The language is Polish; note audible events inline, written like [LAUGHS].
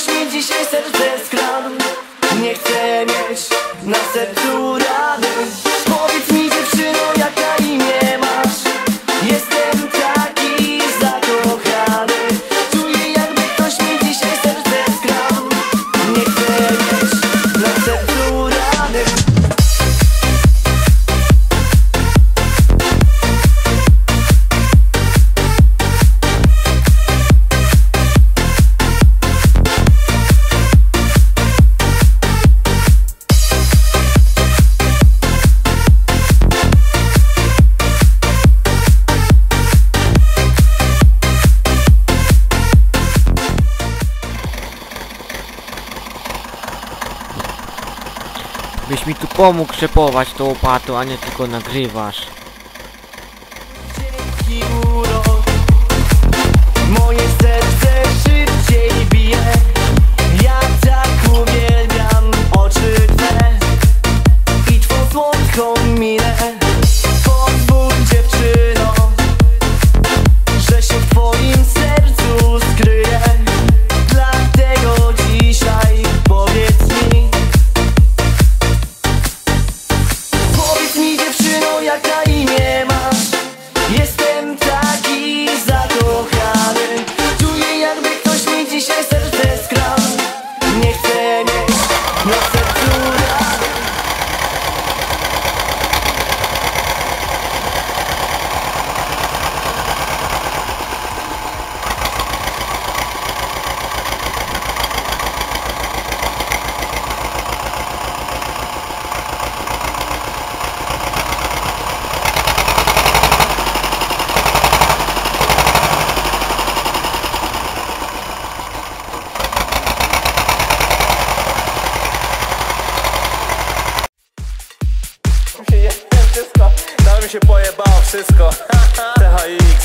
Coś mi dzisiaj serce skradł. Nie chcę mieć na sercu Byś mi tu pomógł przepować tą łopatą, a nie tylko nagrywasz. 夜会 mi się pojebało wszystko. [LAUGHS] THX